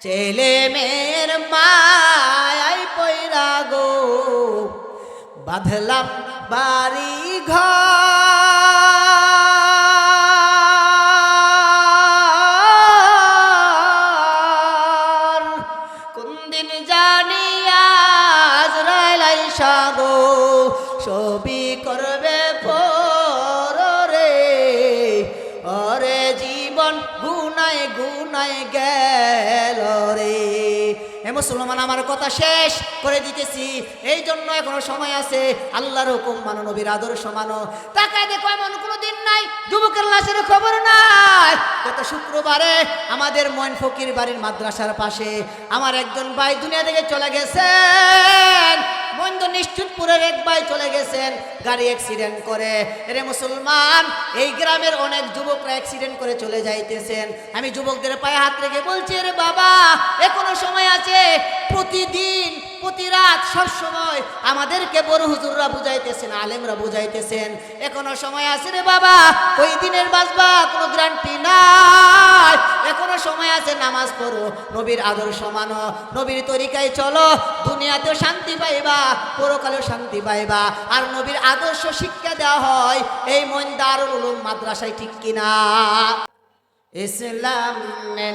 ছেলে মেয়ের মায় পৈরা গো। বাঁধলাম বাড়ি ঘর মুসলমান, আমার কথা শেষ করে দিতেছি। এই জন্য এখনও সময় আছে, আল্লাহর হুকুম মানো, নবীর আদর্শ মানো। তাকায় দেখো, এমন কোনো দিন নাই, যুবকের লাশের খবর নাই। গত শুক্রবারে আমাদের মন ফকির বাড়ির মাদ্রাসার পাশে আমার একজন ভাই দুনিয়া থেকে চলে গেছেন। মন্দ নিশ্চুতপুরের এক ভাই চলে গেছেন, গাড়ি অ্যাক্সিডেন্ট করে। রে মুসলমান, এই গ্রামের অনেক যুবকরা অ্যাক্সিডেন্ট করে চলে যাইতেছেন। আমি যুবকদের পায়ে হাত রেখে বলছি রে বাবা, এখনও সময় আছে, প্রতিদিন প্রতি রাত সব সময় আমাদেরকে বড় হুজুররা বুঝাইতেছেন, আলেমরা বুঝাইতেছেন। এখনও সময় আছে রে বাবা, ওই দিনের বাসবা কোনো গ্যারান্টি নাই। এখনও সময় আছে, নামাজ পড়ো, নবীর আদর্শ মানো, নবীর তরিকায় চলো, দুনিয়াতেও শান্তি পাইবা, পরকালেও শান্তি পাইবা। আর নবীর আদর্শ শিক্ষা দেওয়া হয়, এই মন দারুল উলুম মাদ্রাসায় ঠিক কিনা? ইসলাম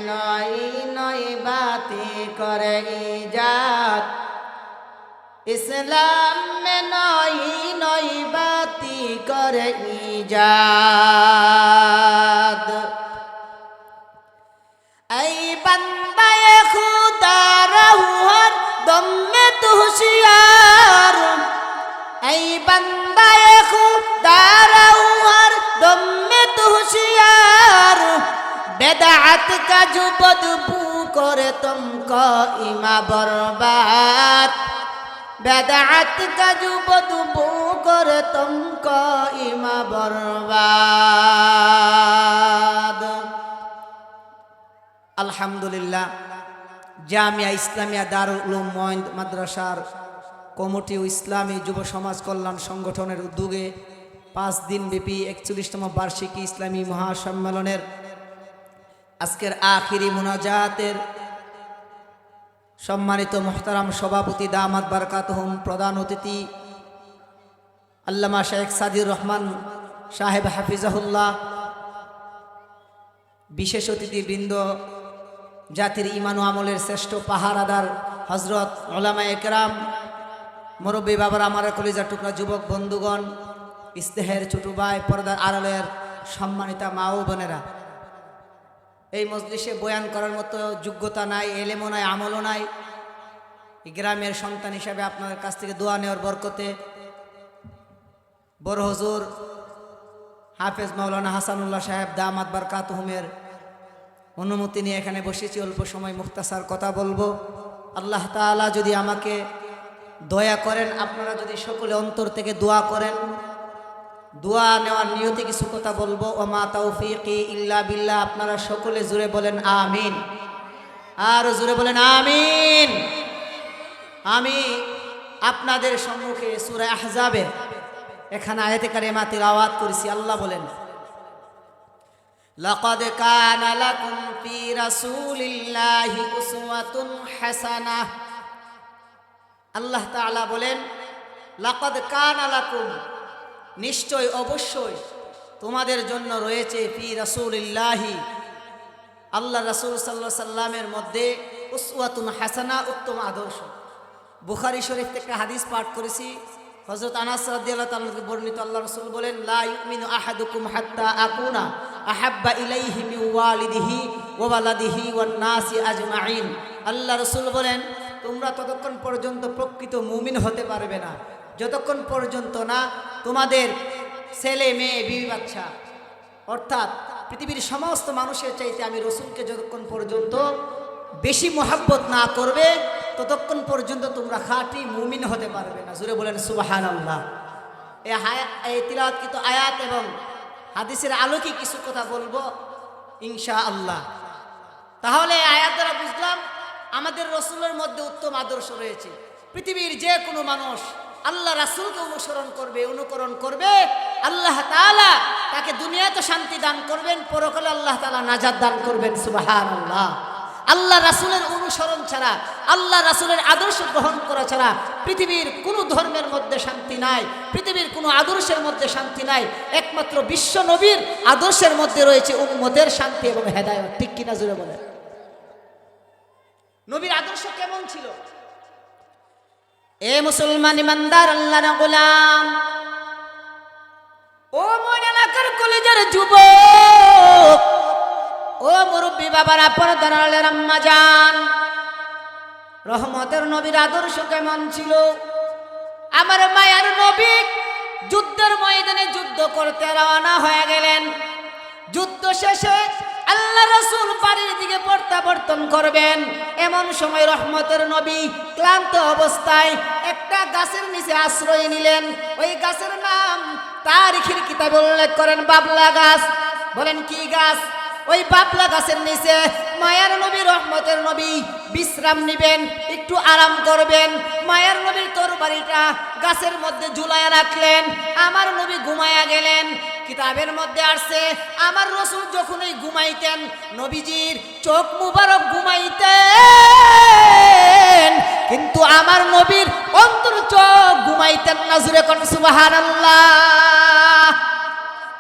নয় নয় বাতি করে ইজাত। ইসলাম মে নই নই বাতি করে ইজাদ। এই বান্দায়ে খুদা রহুহার দম্মে তু এই বান্দায়ে খুদা রহুহার দম্মে তু বেদাত কাজু যুবদ পু করে তুমকো ইমা বরবাদ। বেদাত যুব দুব বু করে ইমা বরবাদ। আলহামদুলিল্লাহ, জামিয়া ইসলামিয়া দারুল মহিন্দ মাদ্রাসার কমিটি ও ইসলামী যুব সমাজ কল্যাণ সংগঠনের উদ্যোগে পাঁচ দিন ব্যাপী একচল্লিশতম বার্ষিকী ইসলামী মহাসম্মেলনের আজকের আখিরি মোনাজাতের সম্মানিত মোহতারাম সভাপতি দামাত বারকাতহম প্রধান অতিথি, আল্লামা শেখ সাদির রহমান সাহেব হাফিজাহুল্লাহ, বিশেষ অতিথিবৃন্দ, জাতির ইমান আমলের শ্রেষ্ঠ পাহারাদার হজরত ওলামা একরাম, মুরব্বী বাবার, আমার কলিজা টুকরা যুবক বন্ধুগণ, ইস্তেহের ছোট ভাই পর্দার আড়ালের সম্মানিতা মা ও বোনেরা। এই মজলিসে বয়ান করার মতো যোগ্যতা নাই, এলেমও নাই, আমলও নাই। গ্রামের সন্তান হিসাবে আপনাদের কাছ থেকে দোয়া নেওয়ার বরকতে বড় হজুর হাফেজ মাওলানা হাসানুল্লাহ সাহেব দামাত বারকাতহুমের অনুমতি নিয়ে এখানে বসেছি, অল্প সময় মুক্তাসার কথা বলব। আল্লাহ তাআলা যদি আমাকে দয়া করেন, আপনারা যদি সকলে অন্তর থেকে দোয়া করেন দোয়া নেওয়ার নিয়তে কিছু কথা বলবো ও মা তৌফিকি ইল্লা বিল্লাহ আপনারা সকলে জুড়ে বলেন আমিন আর জুড়ে বলেন আমিন আমি আপনাদের সম্মুখে সুরা আহজাবের এখানে আয়াতে কারিমা তিলাওয়াত করেছি আল্লাহ বলেন لقد كان لكم في رسول الله أسوة حسنة আল্লাহ তাআলা বলেন লাকাদ কানা লাকুম নিশ্চয় অবশ্যই তোমাদের জন্য রয়েছে ফি রাসূলিল্লাহি। আল্লাহ রাসূল সাল্লাল্লাহু সাল্লামের মধ্যে উসওয়াতুন হাসানা, উত্তম আদর্শ। বুখারি শরীফ থেকে হাদিস পাঠ করেছি। হজরত আনাস বর্ণিত আল্লাহ রাসূল বলেন, লা আহাব্বা ইলাইহি ওয়ালিদিহি আল্লাহ রাসূল বলেন, তোমরা ততক্ষণ পর্যন্ত প্রকৃত মুমিন হতে পারবে না। যতক্ষণ পর্যন্ত না তোমাদের ছেলে, মেয়ে, বিবি, বাচ্চা, অর্থাৎ পৃথিবীর সমস্ত মানুষের চাইতে আমি রসুলকে যতক্ষণ পর্যন্ত বেশি মোহাব্বত না করবে, ততক্ষণ পর্যন্ত তোমরা খাঁটি মুমিন হতে পারবে না। জুড়ে বলেন সুবাহান আল্লাহ এই হায়া এই তিলাওয়াতকৃত আয়াত এবং হাদিসের আলোকে কিছু কথা বলব ইনশা আল্লাহ তাহলে আয়াত দ্বারা বুঝলাম, আমাদের রসুলের মধ্যে উত্তম আদর্শ রয়েছে। পৃথিবীর যে কোনো মানুষ আল্লাহ রাসুলকে অনুসরণ করবে, অনুকরণ করবে। আল্লাহ তাআলা তাকে দুনিয়াতে শান্তি দান করবেন, পরকালে আল্লাহ তালা নাজাত দান করবেন সুবাহান আল্লাহ আল্লাহ রাসুলের অনুসরণ ছাড়া, আল্লাহ রাসুলের আদর্শ গ্রহণ করা ছাড়া পৃথিবীর কোনো ধর্মের মধ্যে শান্তি নাই, পৃথিবীর কোনো আদর্শের মধ্যে শান্তি নাই। একমাত্র বিশ্ব নবীর আদর্শের মধ্যে রয়েছে উম্মতের শান্তি এবং হেদায়ত। ঠিক কিনা জুড়ে বলে নবীর আদর্শ কেমন ছিল? এ মুসলমান ইমানদার আল্লাহর গোলাম। ও মন এলাকার কলেজের যুবক, ও মুরব্বী বাবার দাঁড়ালের আম্মা যান রহমতের নবীর আদর্শ কেমন ছিল? আমার মায়ের নবী যুদ্ধের ময়দানে যুদ্ধ করতে রওনা হয়ে গেলেন। যুদ্ধ শেষে আল্লাহ রসুল বাড়ির দিকে প্রত্যাবর্তন করবেন। এমন সময় রহমতের নবী ক্লান্ত অবস্থায় একটা গাছের নিচে আশ্রয় নিলেন। ওই গাছের নাম তারিখের কিতাবে উল্লেখ করেন বাবলা গাছ। বলেন, কি গাছ? ওই বাবলা গাছের নিচে মায়ার নবী, রহমতের নবী, বিশ্রাম নিবেন, একটু আরাম করবেন। মায়ার নবীর তরবারিটা গাছের মধ্যে ঝুলাইয়া রাখলেন, আমার নবী ঘুমায়া গেলেন। কিতাবের মধ্যে আসছে, আমার রসুল যখনই ঘুমাইতেন, নবীজির চোখ মুবারক ঘুমাইতেন। কিন্তু আমার নবীর অন্তর চোখ ঘুমাইতেন না জুড়ে কোন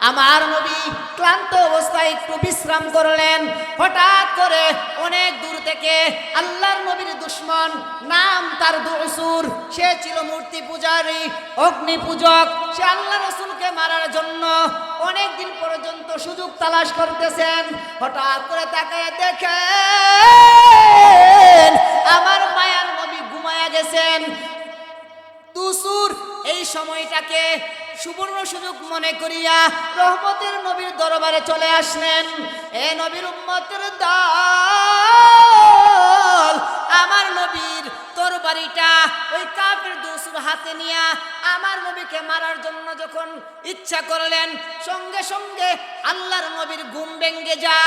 আমার নবী ক্লান্ত অবস্থায় একটু বিশ্রাম করলেন। হঠাৎ করে অনেক দূর থেকে আল্লাহর নবীর দুশ্মন, নাম তার দুসুর। সে ছিল মূর্তি পূজারী, অগ্নি পূজক। সে আল্লাহ রসুলকে মারার জন্য অনেক দিন পর্যন্ত সুযোগ তালাশ করতেছেন। হঠাৎ করে তাকে দেখেন, আমার মায়ার নবী ঘুমায়া গেছেন। দুসুর এই সময়টাকে সুবর্ণ সুযোগ মনে করিয়া রহমতের নবীর দরবারে চলে আসলেন। এ নবীর উম্মতের দল, আমার নবীর তরবারিটা ওই কাফের দুসুর হাতে নিয়া আমার নবীকে মারার জন্য যখন ইচ্ছা করলেন, সঙ্গে সঙ্গে আল্লাহর নবীর ঘুম ভেঙ্গে যায়।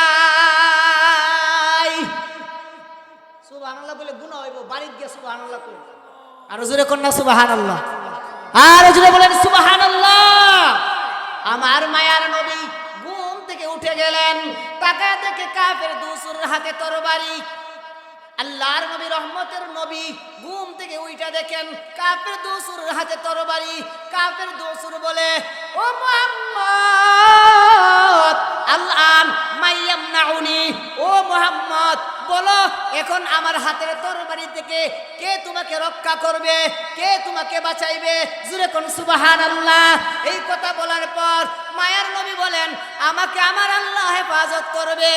সুবহানাল্লাহ বলে গুণ হইব, বাড়িতে গিয়ে সুবহানাল্লাহ কই আর জোরে কন্যা সুবহানাল্লাহ। আর জোরে বলেন, সুবহানাল্লাহ। আমার মায়ার নবী ঘুম থেকে উঠে গেলেন। তাকায় দেখে কাফের দুসুর হাতে তরবারি। আল্লাহর নবী, রহমতের নবী ঘুম থেকে উইটা দেখেন কাফের দোসুর হাতে তরবারি। কাফের দোসুর বলে, ও মোহাম্মদ আল্লাহ মাইয়াম নাউনি ও মোহাম্মদ বলো, এখন আমার হাতের তরবারি থেকে কে তোমাকে রক্ষা করবে, কে তোমাকে বাঁচাইবে? জুরে কোন সুবাহান এই কথা বলার পর মায়ার নবী বলেন, আমাকে আমার আল্লাহ হেফাজত করবে।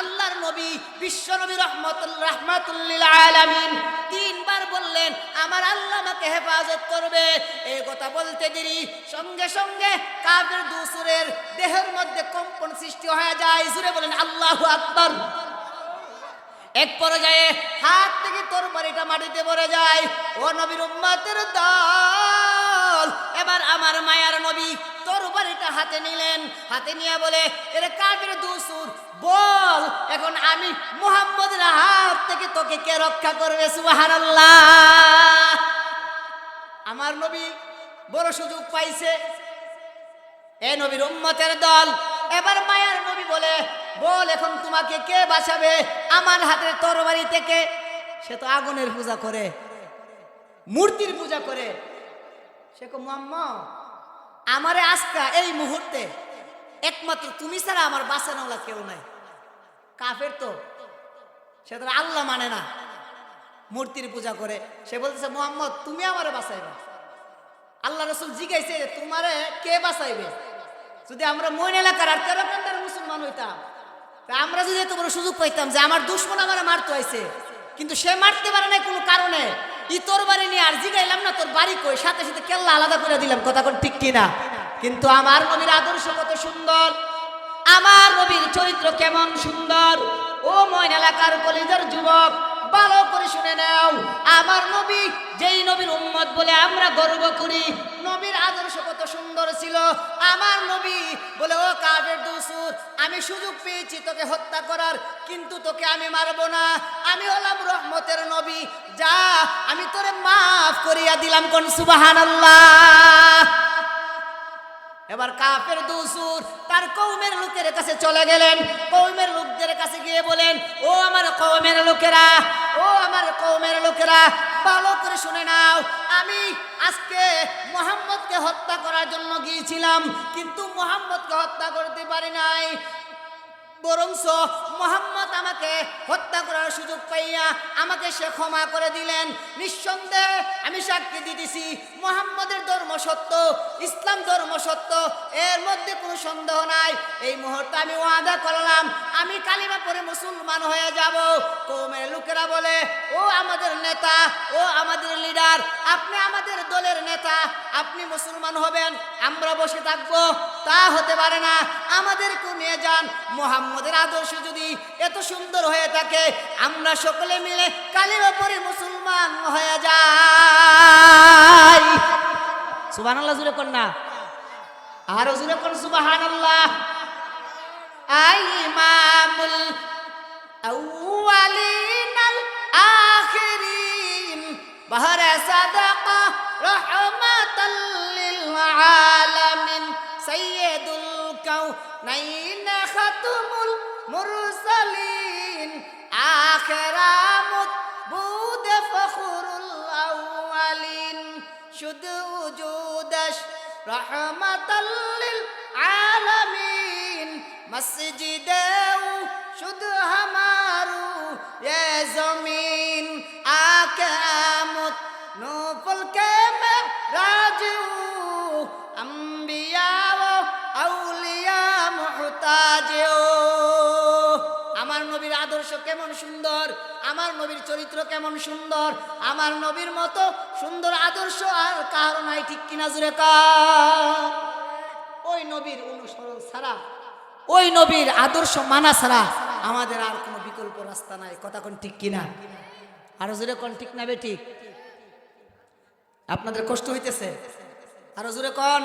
আল্লাহর নবী, বিশ্ব নবী রহমতুল রহমাতুল্লিল আলামিন তিনবার বললেন, আমার আল্লাহ আমাকে হেফাজত করবে। এই কথা বলতে দেরি সঙ্গে সঙ্গে কাফের দুসুরের দেহের মধ্যে কম্পন সৃষ্টি হয়ে যায়। জুড়ে বলেন, আল্লাহু আকবার। এক পর্যায়ে হাত থেকে তোর বাড়িটা মাটিতে পড়ে যায়। ও নবীর উম্মাতের দল এবার আমার মায়ার নবী তোর বাড়িটা হাতে নিলেন। হাতে নিয়ে বলে, এর কাফের দুসুর, বল, এখন আমি মুহাম্মদের হাত থেকে তোকে কে রক্ষা করবে? সুবহানাল্লাহ। আমার নবী বড় সুযোগ পাইছে। এ নবীর উম্মতের দল। এবার মায়ার নবী বলে, বল, এখন তোমাকে কে বাঁচাবে? আমার হাতের তরবারি থেকে? সে তো আগুনের পূজা করে, মূর্তির পূজা করে। সে কো আমারে আজকা এই মুহূর্তে একমাত্র তুমি ছাড়া আমার বাঁচানোলা কেউ নাই। কাফের তো, সে তো আল্লাহ মানে না। মূর্তির পূজা করে, সে বলতেছে মোহাম্মদ তুমি আমারে বাঁচাইবা। আল্লাহ রসুল জিজ্ঞাসে তোমারে কে বাঁচাইবে? যদি আমরা মইন এলাকার আর তেরো কান্দার মুসলমান হইতাম, তা আমরা যদি বড় সুযোগ পাইতাম যে আমার দুশ্মন আমার মারতে হয়েছে কিন্তু সে মারতে পারে না কোনো কারণে ই তোর বাড়ি নিয়ে আর জিগাইলাম না, তোর বাড়ি কই? সাথে সাথে কেল্লা আলাদা করে দিলাম, কথা কোন ঠিক কিনা? কিন্তু আমার নবীর আদর্শ কত সুন্দর, আমার নবীর চরিত্র কেমন সুন্দর। ও ময়ন এলাকার কলিজার যুবক ভালো করে শুনে নাও, আমার নবী, যেই নবীর উম্মত বলে আমরা গর্ব করি, নবীর আদর্শ কত সুন্দর ছিল। আমার নবী বলে, ও কাফের দুসুর, আমি সুযোগ পেয়েছি তোকে হত্যা করার, কিন্তু তোকে আমি মারব না। আমি হলাম রহমতের নবী। যা, আমি তোরে মাফ করিয়া দিলাম কোন সুবাহান এবার কাফের দুসুর তার কৌমের লোকের কাছে চলে গেলেন। কৌমের লোকদের কাছে গিয়ে বলেন, ও আমার কৌমের লোকেরা, ও আমার কৌমের লোকেরা, ভালো করে শুনে নাও। আমি আজকে মোহাম্মদকে হত্যা করার জন্য গিয়েছিলাম, কিন্তু মোহাম্মদকে হত্যা করতে পারি নাই। বরংস মোহাম্মদ আমাকে হত্যা করার সুযোগ পাইয়া আমাকে সে ক্ষমা করে দিলেন। নিঃসন্দেহে আমি সাক্ষী দিতেছি, মোহাম্মদের ধর্ম সত্য, ইসলাম ধর্ম সত্য, এর মধ্যে কোনো সন্দেহ নাই। এই মুহূর্তে আমি ওয়াদা করলাম, আমি কালিমা পরে মুসলমান হয়ে যাব। কৌমের লোকেরা বলে, ও আমাদের নেতা, ও আমাদের লিডার, আপনি আমাদের দলের নেতা, আপনি মুসলমান হবেন, আমরা বসে থাকব। তা হতে পারে না। আমাদেরকেও নিয়ে যান। মোহাম্মদের আদর্শ যদি এত সুন্দর হয়ে থাকে, আমরা সকলে মিলে কালির ওপরে মুসলমান হয়ে যাই। সুবাহ আল্লাহ জুড়ে কন্যা আর জুড়ে কন সুবাহান আল্লাহ আইমামুল আউয়ালিন আল আখিরিন। বহরে সাদাকা রহমা للعالمين سيد الكونين ختم المرسلين آخر مطبود فخر الأولين شد وجودش رحمة للعالمين مسجد শুধু হামারু এ জমিন কেমন সুন্দর, আমার নবীর চরিত্র কেমন সুন্দর, আমার নবীর মতো সুন্দর আদর্শ আর কারও নাই ঠিক কিনা জুড়ে ওই নবীর অনুসরণ ছাড়া, ওই নবীর আদর্শ মানা ছাড়া আমাদের আর কোনো বিকল্প রাস্তা নাই, কথা কোন ঠিক কিনা? আরও জোরে কোন ঠিক না বেঠিক? আপনাদের কষ্ট হইতেছে? আরও জোরে কোন?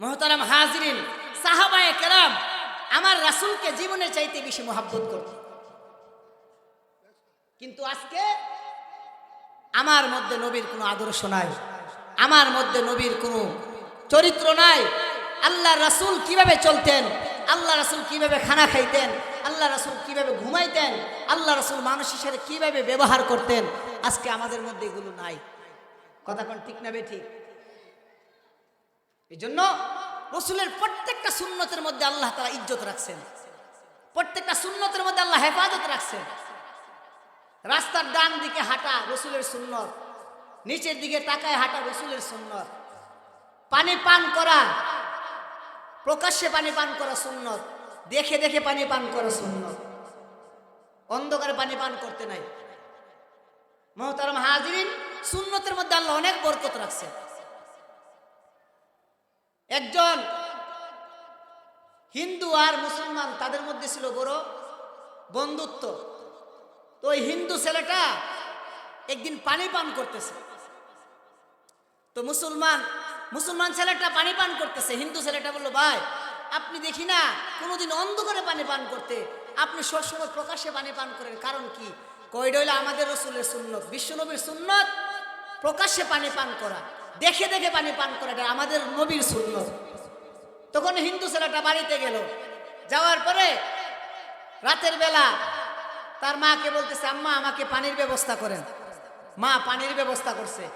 মহতারাম হাজরিন রাসূলকে জীবনের চাইতে বেশি মহাব্বত করত। কিন্তু আজকে আমার মধ্যে নবীর কোনো আদর্শ নাই, আমার মধ্যে নবীর কোনো চরিত্র নাই। আল্লাহ রাসুল কীভাবে চলতেন? আল্লাহ রাসূল কীভাবে খানা খাইতেন? আল্লাহ রাসুল কীভাবে ঘুমাইতেন? আল্লাহ রাসূল মানুষের সাথে কীভাবে ব্যবহার করতেন? আজকে আমাদের মধ্যে এগুলো নাই। কথা কোন ঠিক না বে ঠিক? এই জন্য রসুলের প্রত্যেকটা সুন্নতের মধ্যে আল্লাহ তারা ইজ্জত রাখছেন। প্রত্যেকটা সুন্নতের মধ্যে আল্লাহ হেফাজত রাখছেন। রাস্তার ডান দিকে হাঁটা রসুলের সুন্নত, নিচের দিকে তাকায় হাঁটা রসুলের সুন্নত, পানি পান করা, প্রকাশ্যে পানি পান করা সুন্নত, দেখে দেখে পানি পান করা সুন্নত, অন্ধকারে পানি পান করতে নাই। মহতারাম হাজিরিন, সুন্নতের মধ্যে আল্লাহ অনেক বরকত রাখছে একজন হিন্দু আর মুসলমান, তাদের মধ্যে ছিল বড় বন্ধুত্ব। তো ওই হিন্দু ছেলেটা একদিন পানি পান করতেছে। তো মুসলমান মুসলমান ছেলেটা পানি পান করতেছে। হিন্দু ছেলেটা বলল, ভাই, আপনি দেখি না, কোনোদিন অন্ধকারে পানি পান করতে। আপনি সবসময় প্রকাশ্যে পানি পান করেন। কারণ কি? হইল আমাদের রসুলের সুন্নত, বিশ্বনবীর সুন্নত, প্রকাশ্যে পানি পান করা। দেখে দেখে পানি পান করা এটা আমাদের নবীর সুন্নত। তখন হিন্দু ছেলেটা বাড়িতে গেল। যাওয়ার পরে রাতের বেলা তার মাকে বলতেছে, আম্মা, আমাকে পানির ব্যবস্থা করেন। মা পানির ব্যবস্থা করছে।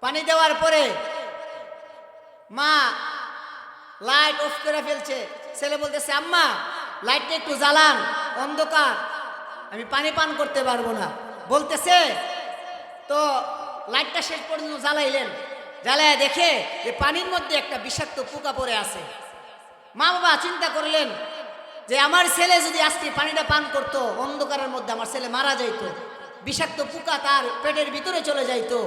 পানি দেওয়ার পরে মা লাইট অফ করে ফেলছে। ছেলে বলতেছে, আম্মা, লাইটটা একটু জ্বালান, অন্ধকার। আমি পানি পান করতে পারব না। বলতেছে, তো লাইটটা শেষ পর্যন্ত জ্বালাইলেন। জ্বালায় দেখে যে পানির মধ্যে একটা বিষাক্ত পোকা পড়ে আছে। মা বাবা চিন্তা করলেন যে আমার ছেলে যদি আজকে পানিটা পান করতো, অন্ধকারের মধ্যে আমার ছেলে মারা যাইতো, বিষাক্ত পোকা তার পেটের ভিতরে চলে যাইতো।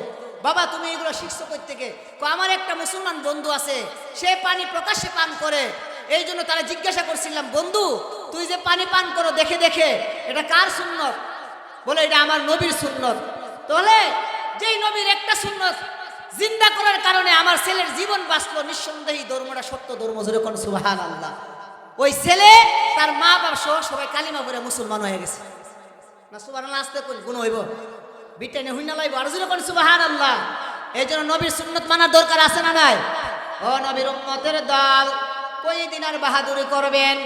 বাবা, তুমি এগুলো শিখছো থেকে আমার একটা মুসলমান বন্ধু আছে, সে পানি প্রকাশ্যে পান করে। এই জন্য তারা জিজ্ঞাসা করছিলাম, বন্ধু, তুই যে পানি পান করো দেখে দেখে, এটা কার সুন্নত? বলে, এটা আমার নবীর সুন্নত। তাহলে যেই নবীর একটা সুন্নত, জিন্দা করার কারণে আমার ছেলের জীবন বাঁচলো নিঃসন্দেহী ধর্মটা সত্য, ধর্ম জোরে কোন সুবাহান আল্লাহ ওই ছেলে, তার মা বাবা সহ সবাই কালিমা পরে মুসলমান হয়ে গেছে। না সুবাহ আসতে গুণ হইব। বিটানে হুইনা লাইব, আর জোরে কোন সুবাহান আল্লাহ এই জন্য নবীর সুন্নত মানার দরকার আছে না নাই? ও নবীর উম্মতের দল দিন আর বাহাদুরি করবেন?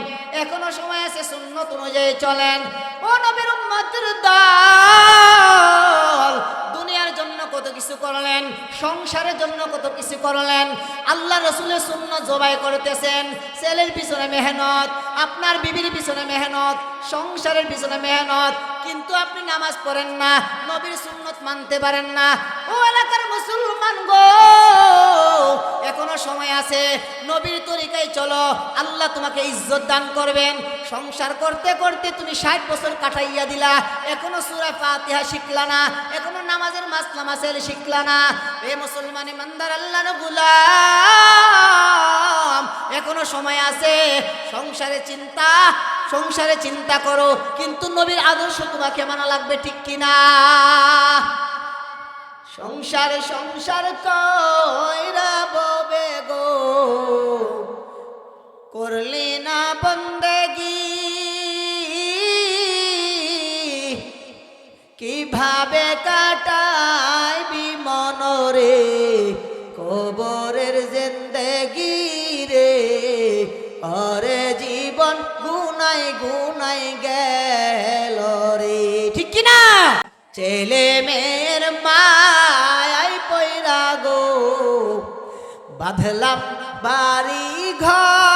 এখনও সময় আছে সুন্নত অনুযায়ী চলেন। ও নবীর উম্মতের দল। দুনিয়ার জন্য কত কিছু করলেন, সংসারের জন্য কত কিছু করলেন আল্লাহ রসুলের শূন্য জবাই করতেছেন, ছেলের পিছনে মেহনত, আপনার বিবির পিছনে মেহনত, সংসারের পিছনে মেহনত, কিন্তু আপনি নামাজ পড়েন না, নবীর সুন্নত মানতে পারেন না ও এলাকার মুসলমান গো। এখনও সময় আছে, নবীর তরিকায় চলো। আল্লাহ তোমাকে ইজ্জত দান করবেন। সংসার করতে করতে তুমি ষাট বছর কাটাইয়া দিলা। এখনও সুরা ফাতিহা শিখলা না, এখনও নামাজের মাসলা মাসেল শিখলা না। এ মুসলমান ইমানদার, আল্লাহর গুলাম। এখনও সময় আছে, সংসারে চিন্তা সংসারে চিন্তা করো। কিন্তু নবীর আদর্শ তোমাকে মানা লাগবে ঠিক কিনা? সংসার সংসার কইরা ববে গো করলি না বন্দেগি। কীভাবে কাটাইবি মনরে? কবরের জিন্দেগি রে। অরে জীবন গুনাই গুনাই গেল রে। ঠিক কি না ছেলে মেয়ের মায় পয়রা গো। বাঁধলাম বাড়ি ঘর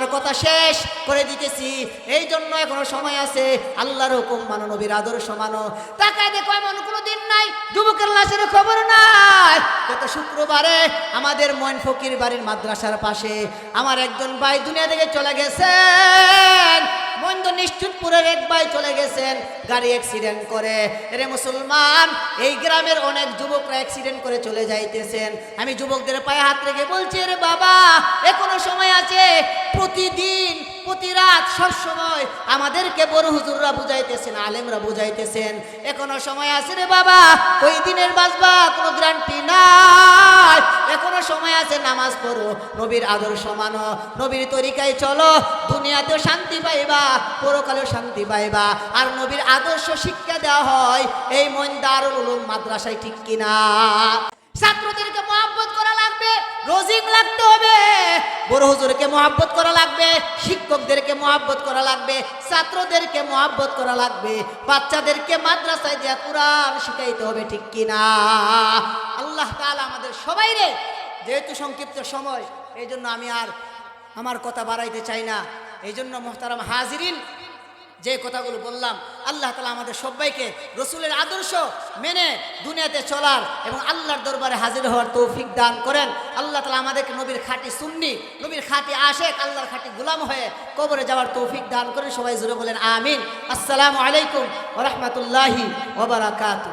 আমার কথা শেষ করে দিতেছি। এই জন্য এখনও সময় আছে, আল্লাহর হুকুম মানো, নবীর আদর্শ মানো। তাকায় দেখো এমন কোনো দিন নাই, যুবকের লাশের খবর নাই। গত শুক্রবারে আমাদের ময়ন ফকির বাড়ির মাদ্রাসার পাশে আমার একজন ভাই দুনিয়া থেকে চলে গেছেন। মন্দ নিশ্চুতপুরের এক ভাই চলে গেছেন, গাড়ি অ্যাক্সিডেন্ট করে। রে মুসলমান, এই গ্রামের অনেক যুবকরা অ্যাক্সিডেন্ট করে চলে যাইতেছেন। আমি যুবকদের পায়ে হাত রেখে বলছি রে বাবা, এখনও সময় আছে। প্রতিদিন, প্রতি রাত সব সময় আমাদেরকে বড় হুজুররা বুঝাইতেছেন, আলেমরা বুঝাইতেছেন। এখনও সময় আছে রে বাবা, ওই দিনের বাঁচবা কোনো গ্যারান্টি নাই। এখনও সময় আছে, নামাজ পড়ো। নবীর আদর্শ মানো। নবীর তরিকায় চলো, দুনিয়াতেও শান্তি পাইবা, পরকালেও শান্তি পাইবা। আর নবীর আদর্শ শিক্ষা দেওয়া হয়, এই মন দারুল মাদ্রাসায় ঠিক কিনা? ছাত্রদেরকে মহাব্বত রোজিং লাগতে হবে। বড় হুজুরকে মহাব্বত করা লাগবে, শিক্ষকদেরকে মহাব্বত করা লাগবে, ছাত্রদেরকে মহাব্বত করা লাগবে, বাচ্চাদেরকে মাদ্রাসায় দেয়া কোরআন শিখাইতে হবে, ঠিক কিনা আল্লাহ তাআলা আমাদের সবাই রে যেহেতু সংক্ষিপ্ত সময় এই জন্য আমি আর আমার কথা বাড়াইতে চাই না। এই জন্য মোহতারাম হাজিরিন যে কথাগুলো বললাম, আল্লাহ তালা আমাদের সবাইকে রসুলের আদর্শ মেনে দুনিয়াতে চলার এবং আল্লাহর দরবারে হাজির হওয়ার তৌফিক দান করেন। আল্লাহ তালা আমাদেরকে নবীর খাঁটি সুন্নি, নবীর খাঁটি আশেক, আল্লাহর খাঁটি গুলাম হয়ে কবরে যাওয়ার তৌফিক দান করেন। সবাই জুড়ে বলেন, আমিন। আসসালামু আলাইকুম ওরহমতুল্লাহি ওবরাকাতু